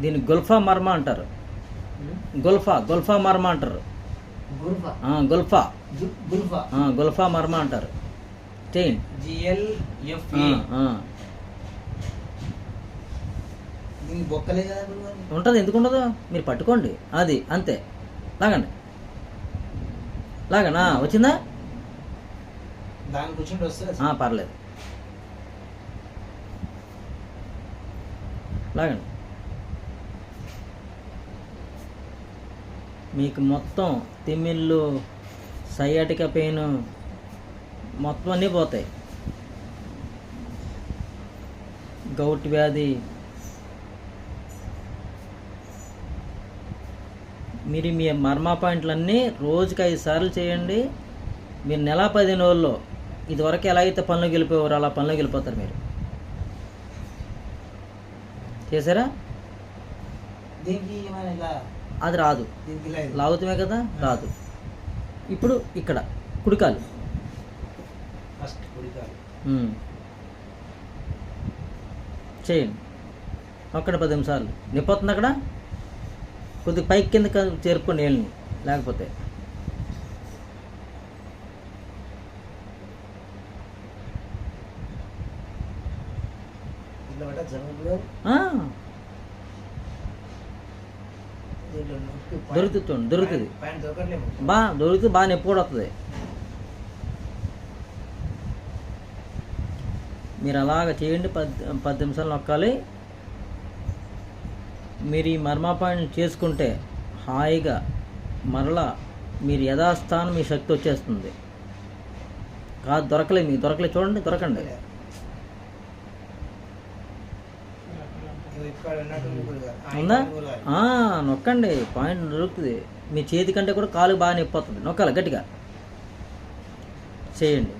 దీన్ని గుల్ఫా మర్మ అంటారు. గుల్ఫా గుల్ఫా మర్మ అంటారు. గుల్ఫా. గుల్ఫా. మర్మ అంటారు. చేయండి ఉంటుంది ఎందుకు ఉండదు? మీరు పట్టుకోండి. అది అంతే. లాగండి. లాగనా వచ్చిందా? వస్తుంది? ఆ, పర్లేదు. లాగండి. మీకు మొత్తం తిమ్మిళ్ళు సయాటిక పెయిన్ మొత్తం అన్నీ పోతాయి. గౌట్ వ్యాధి. మీరు మీ మర్మ పాయింట్లన్నీ రోజుకి ఐదు సార్లు చేయండి. మీరు నెల పదిహేను రోజుల్లో ఇదివరకు ఎలా అయితే పనులు గెలిపేవారు అలా పనులు గెలిపోతారు మీరు. చేశారా? దీనికి ఏమైనా ఇలా అది రాదు. లాగుతమే కదా? రాదు. ఇప్పుడు ఇక్కడ కుడికాలు. చేయండి. ఒక్కడ పది నిమిషాలు నిప్పొస్తుంది అక్కడ? కొద్దిగా పైకి కింద చేరుకోండి నీళ్ళని. లేకపోతే. దొరుకుతుంది చూడండి, దొరుకుతుంది. బా దొరికితే బాగా నొప్పి కూడా వస్తుంది. మీరు అలాగ చేయండి పద్ పది నిమిషాలు నొక్కాలి. మీరు ఈ మర్మాపాయం చేసుకుంటే హాయిగా మరలా మీరు యథాస్థానం మీ శక్తి వచ్చేస్తుంది. కాదు దొరకలే మీకు దొరకలే చూడండి దొరకండి. ఉందా నొక్కండి. పాయింట్ నొరుకుతుంది. మీ చేతి కంటే కూడా కాలు బాగా నొప్పి వస్తుంది నొక్కాలి? గట్టిగా. చేయండి.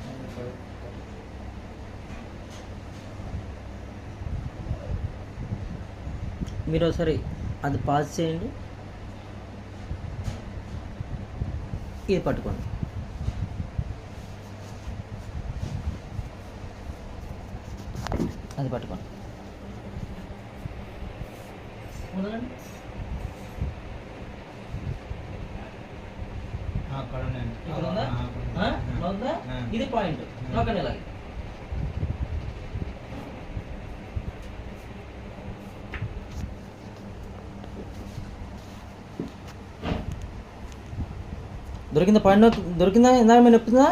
మీరు ఒకసారి అది పాస్ చేయండి. ఇది పట్టుకోండి. అది పట్టుకోండి వదలండి. ఆ, అక్కడ ఉన్నాయండి. ఇక్కడ ఉందా? ఆ, అక్కడ ఉంది. ఆ? ఇలా ఉందా? ఆ. ఇది పాయింట్ నొక్కండి ఇలాగే దొరికిందా పాయింట్ నొక్కి- దొరికిందా ఇందాక మీరు నొప్పిందా